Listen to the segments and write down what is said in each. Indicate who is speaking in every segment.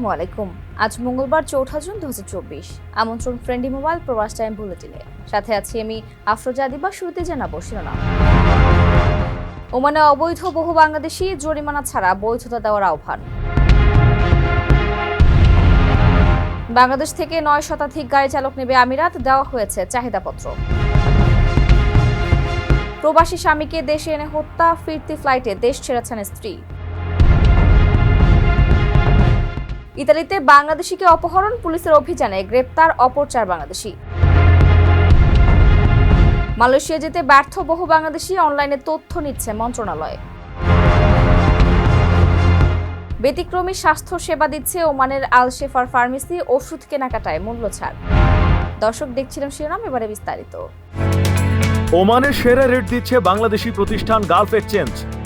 Speaker 1: আসসালামু আলাইকুম। আজ মঙ্গলবার, চৌঠা জুন দু আমন্ত্রণ ফ্রেন্ডি মোবাইল, প্রবাস টাইম বুলেটিনে। সাথে আছি আমি আফরোজা আদিবা, শুরুতে জানাব শিরোনাম। ওমানে অবৈধ বহু বাংলাদেশি জরিমানা ছাড়া বৈধতা দেওয়ার আহ্বান। বাংলাদেশ থেকে নয় শতাধিক গাড়ি চালক নেবে আমিরাত, দেওয়া হয়েছে চাহিদাপত্র। প্রবাসী স্বামীকে দেশে এনে হত্যা, ফিরতি ফ্লাইটে দেশ ছেড়েছেন স্ত্রী। ইতালিতে বাংলাদেশিকে অপহরণ পুলিশের অভিযানে গ্রেপ্তার অপর চার বাংলাদেশি। মালয়েশিয়া যেতে ব্যর্থ বহু বাংলাদেশি অনলাইনে তথ্য নিচ্ছে মন্ত্রণালয়। ব্যতিক্রমী স্বাস্থ্য সেবা দিচ্ছে ওমানের আল শেফার ফার্মেসি ওষুধ কেনাকাটায় মূল্য ছাড় দর্শক দেখছিলাম শিরোনাম, এবারে বিস্তারিত।
Speaker 2: ওমানের সেরা রেট দিচ্ছে বাংলাদেশি প্রতিষ্ঠান গালফ এক্সচেঞ্জ।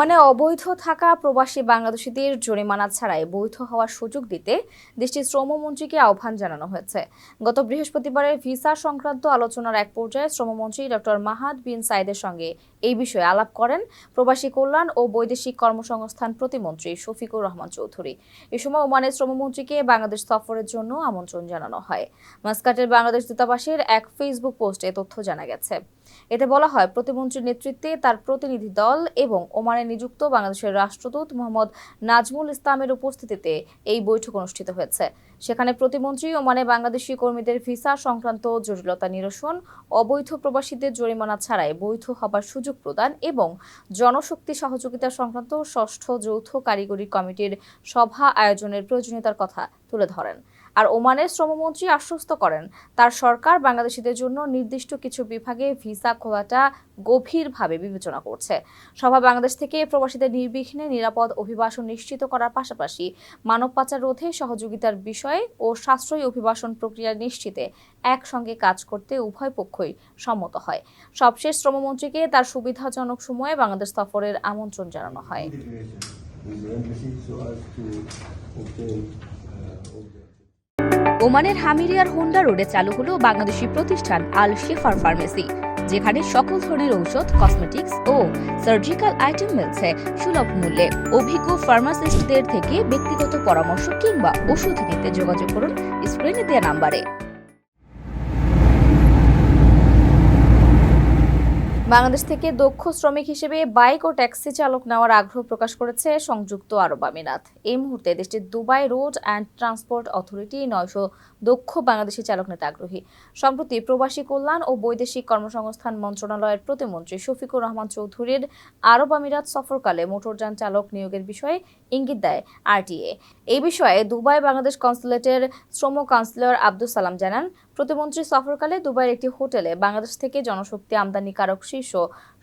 Speaker 1: ওমানে অবৈধ থাকা প্রবাসী বাংলাদেশিদের জরিমানা ছাড়াই বৈধ হওয়ার সুযোগ দিতে দেশটির শ্রমমন্ত্রীকে আহ্বান জানানো হয়েছে। গত বৃহস্পতিবারের ভিসা সংক্রান্ত আলোচনার এক পর্যায়ে শ্রমমন্ত্রী ডক্টর মাহাদ বিন সাইদের সঙ্গে এই বিষয়ে আলাপ করেন প্রবাসী কল্যাণ ও বৈদেশিক কর্মসংস্থান প্রতিমন্ত্রী শফিকুর রহমান চৌধুরী। এ সময় ওমানের শ্রমমন্ত্রীকে বাংলাদেশ সফরের জন্য আমন্ত্রণ জানানো হয়। মাস্কাটের বাংলাদেশ দূতাবাসের এক ফেসবুক পোস্টে তথ্য জানা গেছে। এতে বলা হয়, প্রতিমন্ত্রীর নেতৃত্বে তার প্রতিনিধি দল এবং ওমানে নিযুক্ত বাংলাদেশের রাষ্ট্রদূত মোহাম্মদ নাজমুল ইসলামের উপস্থিতিতে এই বৈঠক অনুষ্ঠিত হয়েছে। সেখানে প্রতিমন্ত্রী ওমানে বাংলাদেশি কর্মীদের ভিসা সংক্রান্ত জটিলতা নিরসন, অবৈধ প্রবাসীদের জরিমানা ছাড়াই বৈধ হবার সুযোগ প্রদান এবং জনশক্তি সহযোগিতা সংক্রান্ত ষষ্ঠ যৌথ কারিগরি কমিটির সভা আয়োজনের প্রয়োজনীয়তার কথা তুলে ধরেন। আর ওমানের শ্রমমন্ত্রী আশ্বস্ত করেন, তার সরকার বাংলাদেশিদের জন্য নির্দিষ্ট কিছু বিভাগে ভিসা খোলাটা গভীরভাবে বিবেচনা করছে। সভা বাংলাদেশ থেকে প্রবাসীদের নির্বিঘ্নে নিরাপদ অভিবাসন নিশ্চিত করার পাশাপাশি মানব পাচার রোধে সহযোগিতার বিষয়ে ও সাশ্রয়ী অভিবাসন প্রক্রিয়া নিশ্চিতে একসঙ্গে কাজ করতে উভয় পক্ষই সম্মত হয়। সবশেষ শ্রমমন্ত্রীকে তার সুবিধাজনক সময়ে বাংলাদেশ সফরের আমন্ত্রণ জানানো হয়। ওমানের হামিরিয়ার হোন্ডা রোডে চালু হলো বাংলাদেশি প্রতিষ্ঠান আল শেফার ফার্মেসি, যেখানে সকল ধরনের ঔষধ, কসমেটিক্স ও সার্জিক্যাল আইটেম মিলছে সুলভ মূল্যে। অভিজ্ঞ ফার্মাসিস্টদের থেকে ব্যক্তিগত পরামর্শ কিংবা ওষুধ নিতে যোগাযোগ করুন স্ক্রিনে দেওয়া নাম্বারে। বাংলাদেশ থেকে দক্ষ শ্রমিক হিসেবে বাইক ও ট্যাক্সি চালক নেওয়ার আগ্রহ প্রকাশ করেছে সংযুক্ত আরব আমিরাত। এই মুহূর্তে দেশটির Dubai road and transport authority নয়শো দক্ষ বাংলাদেশি চালক নিতে আগ্রহী। সম্প্রতি প্রবাসী কল্যাণ ও বৈদেশিক কর্মসংস্থান মন্ত্রণালয়ের প্রতিমন্ত্রী শফিকুর রহমান চৌধুরীর আরব আমিরাত সফরকালে মোটরযান চালক নিয়োগের বিষয়ে ইঙ্গিত দেয় আরটিএ। এই বিষয়ে দুবাই বাংলাদেশ কনসুলেটের শ্রম কাউন্সিলর আব্দুল সালাম জানান, প্রতিমন্ত্রী সফরকালে দুবাইয়ের একটি হোটেলে বাংলাদেশ থেকে জনশক্তি আমদানিকারক শীর্ষ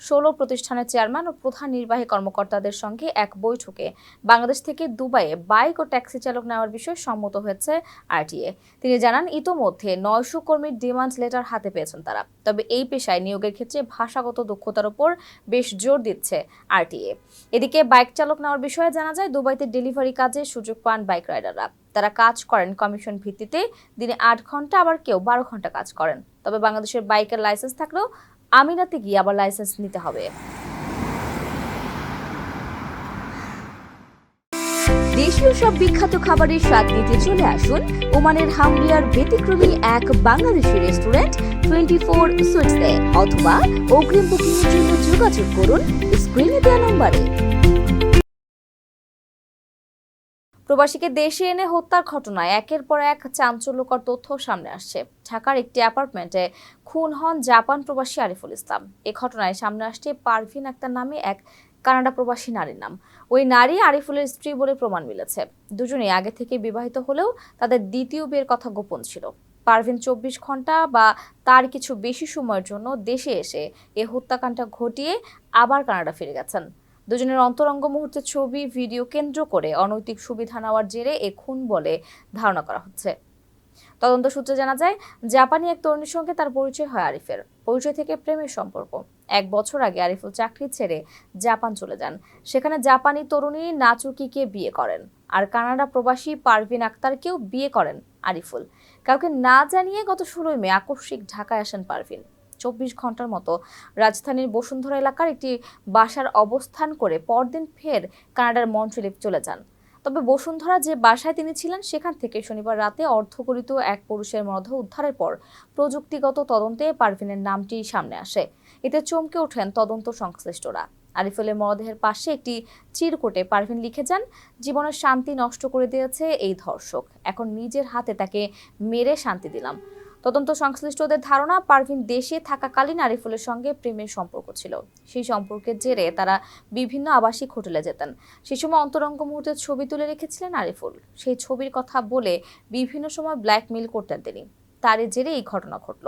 Speaker 1: ষোলো প্রতিষ্ঠানের চেয়ারম্যান ও প্রধান নির্বাহী কর্মকর্তাদের সঙ্গে এক বৈঠকে বাংলাদেশ থেকে দুবাইয়ে বাইক ও ট্যাক্সি চালক নেওয়ার বিষয়ে সম্মত হয়েছে আরটিএ। তিনি জানান, ইতোমধ্যে নয়শো কর্মীর ডিমান্ড লেটার হাতে পেয়েছেন তারা। তবে এই পেশায় নিয়োগের ক্ষেত্রে ভাষাগত দক্ষতার উপর বেশ জোর দিচ্ছে আরটিএ। এদিকে বাইক চালক নেওয়ার বিষয়ে জানা যায়, দুবাইতে ডেলিভারি কাজে সুযোগ পান বাইক রাইডাররা। তারা কাজ করেন কমিশন ভিত্তিতে, দিনে আট ঘণ্টা, আবার কেউ বারো ঘণ্টা কাজ করেন। তবে বাংলাদেশের বাইকের লাইসেন্স থাকলেও আমিরাতে গিয়ে আবার লাইসেন্স নিতে হবে। দেশীয় সব বিখ্যাত খাবারের স্বাদ নিতে চলে আসুন ওমানের হামরিয়ার ব্যতিক্রমী এক বাংলাদেশি রেস্টুরেন্ট টোয়েন্টি ফোর সুইটসে অথবা অগ্রিম বুকিংয়ের জন্য যোগাযোগ করুন স্ক্রিনে দেওয়া নম্বরে। প্রবাসীকে দেশে এনে হত্যার ঘটনায় একের পর এক চাঞ্চল্যকর তথ্য সামনে আসছে। ঢাকার একটি অ্যাপার্টমেন্টে খুন হন জাপান প্রবাসী আরিফুল ইসলাম। এ ঘটনায় সামনে আসছে পারভিন আক্তার নামে এক কানাডা প্রবাসী নারীর নাম। ওই নারী আরিফুলের স্ত্রী বলে প্রমাণ মিলেছে। দুজনেই আগে থেকে বিবাহিত হলেও তাদের দ্বিতীয় বিয়ের কথা গোপন ছিল। পারভিন চব্বিশ ঘণ্টা বা তার কিছু বেশি সময়ের জন্য দেশে এসে এ হত্যাকাণ্ডটা ঘটিয়ে আবার কানাডা ফিরে গেছেন। দুজনের অন্তরঙ্গ মুহূর্তের ছবি, ভিডিও কেন্দ্র করে অনৈতিক সুবিধা নেওয়ার জেরে এ খুন বলে ধারণা করা হচ্ছে। তদন্ত সূত্রে জানা যায়, জাপানি এক তরুণীর সঙ্গে তার পরিচয় হয় আরিফের। পরিচয় থেকে প্রেমের সম্পর্ক। এক বছর আগে আরিফুল চাকরি ছেড়ে জাপান চলে যান। সেখানে জাপানি তরুণী নাচুকিকে বিয়ে করেন আর কানাডা প্রবাসী পারভিন আক্তারকেও বিয়ে করেন আরিফুল। কাউকে না জানিয়ে গত ষোলোই মে আকস্মিক ঢাকায় আসেন পারভিন। চব্বিশ ঘণ্টার মতো। রাজধানীর বসুন্ধরা এলাকার একটি বাসার অবস্থান করে পরদিন ফের কানাডার মন্ট্রিলে চলে যান। তবে বসুন্ধরা যে বাসায় তিনি ছিলেন, সেখান থেকে শনিবার রাতে অর্ধগরিত এক পুরুষের মরদেহ উদ্ধারের পর প্রযুক্তিগত তদন্তে পারভিনের নামটি সামনে আসে। এতে চমকে ওঠেন তদন্ত সংশ্লিষ্টরা। আরিফুলের মরদেহের পাশে একটি চিরকোটে পারভিন লিখে যান, জীবনের শান্তি নষ্ট করে দিয়েছে এই ধর্ষক। এখন নিজের হাতে তাকে মেরে শান্তি দিলাম। তদন্ত সংশ্লিষ্টদের ধারণা, পারভিন দেশে থাকাকালীন আরিফুলের সঙ্গে প্রেমের সম্পর্ক ছিল। সেই সম্পর্কের জেরে তারা বিভিন্ন আবাসিক হোটেলে যেতেন। সে সময় অন্তরঙ্গ মুহূর্তে ছবি তুলে রেখেছিলেন আরিফুল সেই ছবির কথা বলে বিভিন্ন সময় ব্ল্যাকমেল করতেন তিনি। তারই জেরে এই ঘটনা ঘটল।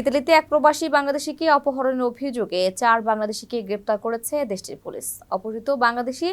Speaker 1: ইতালিতে এক প্রবাসী বাংলাদেশিকে অপহরণের অভিযোগে চার বাংলাদেশিকে গ্রেপ্তার করেছে দেশটির পুলিশ। অপহৃত বাংলাদেশি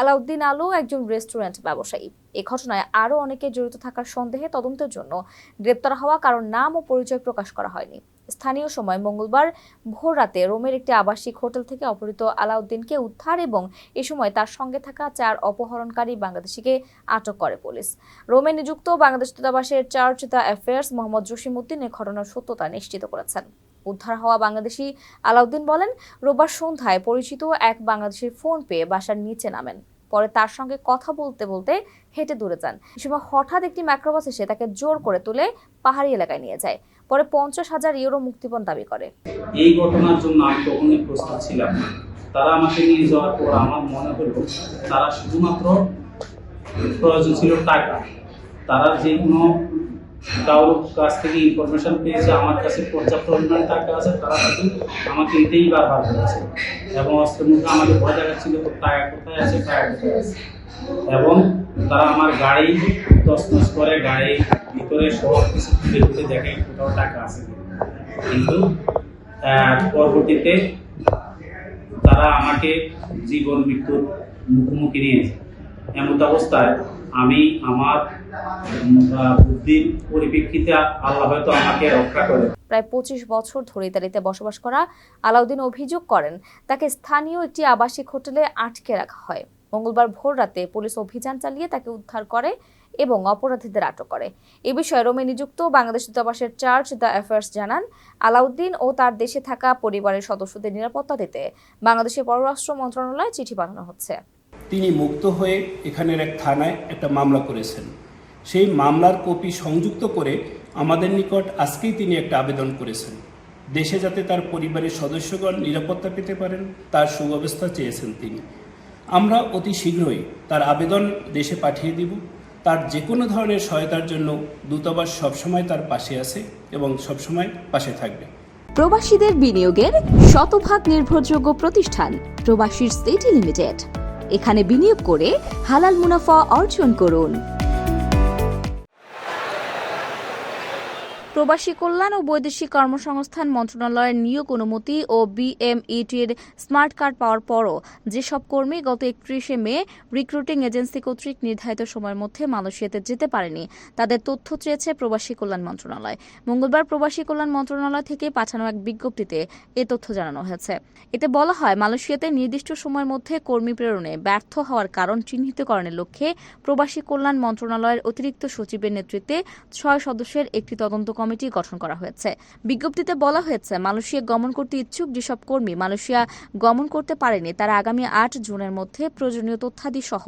Speaker 1: আলাউদ্দিন আলো একজন রেস্টুরেন্ট ব্যবসায়ী। এ ঘটনায় আরও অনেকে জড়িত থাকার সন্দেহে তদন্তের জন্য গ্রেপ্তার হওয়া কারণ নাম ও পরিচয় প্রকাশ করা হয়নি। স্থানীয় সময় মঙ্গলবার ভোর রাতে রোমের একটি আবাসিক হোটেল থেকে অপহৃত আলাউদ্দিনকে উদ্ধার এবং এ সময় তার সঙ্গে থাকা চার অপহরণকারী বাংলাদেশিকে আটক করে পুলিশ। রোমে নিযুক্ত বাংলাদেশ দূতাবাসের charge d' affaires Mohammad Jasim Uddin এ ঘটনার সত্যতা নিশ্চিত করেছেন। উদ্ধার হওয়া বাংলাদেশি আলাউদ্দিন বলেন, রোববার সন্ধ্যায় পরিচিত এক বাংলাদেশের ফোন পেয়ে বাসার নিচে নামেন। পরে তার সঙ্গে কথা বলতে বলতে হেঁটে দূরে যান। সময় হঠাৎ একটি মাইক্রোবাস এসে তাকে জোর করে তুলে পাহাড়ি এলাকায় নিয়ে যায়। পরে পঞ্চাশ হাজার ইউরো মুক্তিপণ দাবি করে।
Speaker 3: এই ঘটনার জন্য আমি কখনোই প্রস্তুত ছিলাম তারা আমাকে নিয়ে যাওয়ার পর আমার মনে হলো তারা শুধুমাত্র প্রয়োজন ছিল টাকা। তারা যে কোনো কারোর কাছ থেকে ইনফরমেশন পেয়েছে, আমার কাছে পর্যাপ্ত পরিমাণে টাকা আছে, তারা শুধু আমাকে এটাই বারবার করেছে এবং অস্ত্রের মুখে আমাকে ভয় দেখাচ্ছিল টাকা কোথায় আছে টাকা কোথায় আছে। এবং তারা আমার গাড়ি তসনস করে গাড়ির ভিতরে সব কিছু খুলে খুলে দেখে কোথাও টাকা আছে কিন্তু পরবর্তীতে তারা আমাকে জীবন মৃত্যুর মুখোমুখি নিয়েছে। এমন অবস্থায় আমি আমার বুদ্ধির পরিপ্রেক্ষিতে আল্লাহ হয়তো আমাকে রক্ষা করে
Speaker 1: প্রায় পঁচিশ বছর ধরে ইতালিতে বসবাস করা আলাউদ্দিন অভিযোগ করেন তাকে স্থানীয় একটি আবাসিক হোটেলে আটকে রাখা হয়। মঙ্গলবার ভোর রাতে পুলিশ অভিযান চালিয়ে তাকে উদ্ধার করে এবং অপরাধীদের আটক করে। এ বিষয়ে রোমে নিযুক্ত বাংলাদেশ দূতাবাসের চার্জ দ্য অ্যাফেয়ার্স জানান আলাউদ্দিন ও তার দেশে থাকা পরিবারের সদস্যদের নিরাপত্তা দিতে বাংলাদেশের পররাষ্ট্র মন্ত্রণালয়ে চিঠি পাঠানো হচ্ছে।
Speaker 4: তিনি মুক্ত হয়ে এখানের এক থানায় একটা মামলা করেছেন। সেই মামলার কপি সংযুক্ত করে আমাদের নিকট আজকেই তিনি একটা আবেদন করেছেন। দেশে যাতে তার পরিবারের সদস্যগণ নিরাপত্তা পেতে পারেন, তার সুব্যবস্থা চেয়েছেন তিনি। আমরা অতি শীঘ্রই তার আবেদন দেশে পাঠিয়ে দিব। তার যে কোনো ধরনের সহায়তার জন্য দূতাবাস সবসময় তার পাশে আছে এবং সবসময় পাশে থাকবে।
Speaker 5: প্রবাসীদের বিনিয়োগের শতভাগ নির্ভরযোগ্য প্রতিষ্ঠান প্রবাসীর সিটি লিমিটেড। এখানে বিনিয়োগ করে হালাল মুনাফা অর্জন করুন।
Speaker 1: প্রবাসী কল্যাণ ও বৈদেশিক কর্মসংস্থান মন্ত্রণালয়ের নিয়োগ অনুমতি ও বিএমইটির স্মার্ট কার্ড পাওয়ার পরও যেসব কর্মী গত একত্রিশে মে রিক্রুটিং এজেন্সি কর্তৃক নির্ধারিত সময়ের মধ্যে মালয়েশিয়াতে যেতে পারেনি, তাদের তথ্য চেয়েছে প্রবাসী কল্যাণ মন্ত্রণালয়। মঙ্গলবার প্রবাসী কল্যাণ মন্ত্রণালয় থেকে পাঠানো এক বিজ্ঞপ্তিতে এ তথ্য জানানো হয়েছে। এতে বলা হয়, মালয়েশিয়াতে নির্দিষ্ট সময়ের মধ্যে কর্মী প্রেরণে ব্যর্থ হওয়ার কারণ চিহ্নিতকরণের লক্ষ্যে প্রবাসী কল্যাণ মন্ত্রণালয়ের অতিরিক্ত সচিবের নেতৃত্বে ছয় সদস্যের একটি তদন্ত কমিটি গঠন করা হয়েছে। বিজ্ঞপ্তিতে বলা হয়েছে, মালয়েশিয়া গমন করতে ইচ্ছুক যেসব কর্মী মালয়েশিয়া গমন করতে পারেনি, তারা আগামী আট জুনের মধ্যে প্রয়োজনীয় তথ্যাদি সহ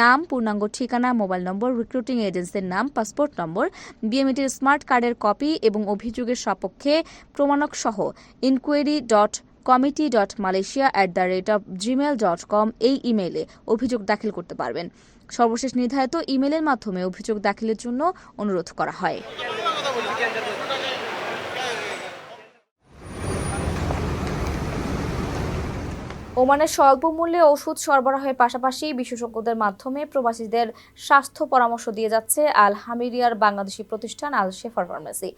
Speaker 1: নাম, পূর্ণাঙ্গ ঠিকানা, মোবাইল নম্বর রিক্রুটিং এজেন্সির নাম পাসপোর্ট নম্বর বিএমইটির স্মার্ট কার্ডের কপি এবং অভিযোগের সপক্ষে প্রমাণক সহ enquiry dot committee dot Malaysia at the rate of Gmail dot com এই ইমেইলে অভিযোগ দাখিল করতে পারবেন। সর্বশেষ নির্ধারিত ইমেলের মাধ্যমে অভিযোগ দাখিলের জন্য অনুরোধ করা হয়। ওমানে স্বল্প মূল্যে ওষুধ সরবরাহের পাশাপাশি বিশেষজ্ঞদের মাধ্যমে প্রবাসীদের স্বাস্থ্য পরামর্শ দিয়ে যাচ্ছে আল হামিরিয়ার বাংলাদেশি প্রতিষ্ঠান আল শেফার ফার্মেসি।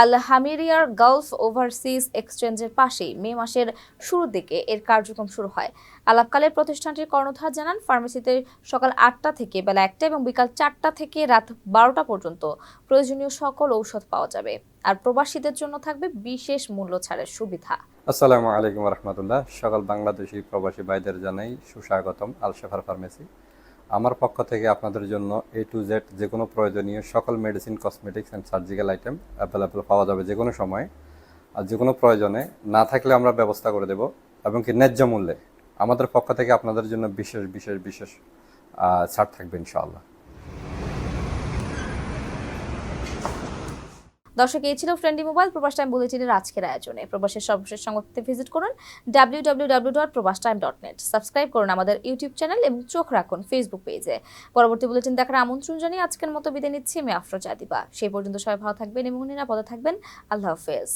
Speaker 1: আল হামিরিয়ার গালফ ওভারসিজ এক্সচেঞ্জের পাশেই মে মাসের শুরুর দিকে এর কার্যক্রম শুরু হয়। আলাপকালে প্রতিষ্ঠানটির কর্ণধার জানান, ফার্মেসিতে সকাল আটটা থেকে বেলা একটা এবং বিকাল চারটা থেকে রাত বারোটা পর্যন্ত প্রয়োজনীয় সকল ঔষধ পাওয়া যাবে। আর প্রবাসীদের জন্য থাকবে বিশেষ মূল্য ছাড়ের সুবিধা।
Speaker 6: আসসালামু আলাইকুম রহমতুল্লাহ। সকল বাংলাদেশি প্রবাসী ভাইদের জানাই সুস্বাগতম আলশেফার ফার্মেসি। আমার পক্ষ থেকে আপনাদের জন্য এ টু জেড যে কোনো প্রয়োজনীয় সকল medicine cosmetics and surgical item available পাওয়া যাবে যে কোনো সময়। আর যে কোনো প্রয়োজনে না থাকলে আমরা ব্যবস্থা করে দেব এবং কি ন্যায্য মূল্যে। আমাদের পক্ষ থেকে আপনাদের জন্য বিশেষ বিশেষ বিশেষ ছাড় থাকবে ইনশাআল্লাহ।
Speaker 1: দর্শক, এই ছিল ফ্রেন্ডলি মোবাইল প্রবাস টাইম বুলেটিনের আজকের আয়োজনে। প্রবাসের সর্বশেষ সংবাদতে ভিজিট করুন W W W dot Probash time dot net subscribe করুন আমাদের ইউটিউব চ্যানেল এবং চোখ রাখুন ফেসবুক পেজে পরবর্তী বুলেটিন দেখার আমন্ত্রণ জানিয়ে আজকের মতো বিদায় নিচ্ছি। আমি আফরোজ দিবা সেই পর্যন্ত সবাই ভালো থাকবেন এবং নিরাপদে থাকবেন। আল্লাহ হাফেজ।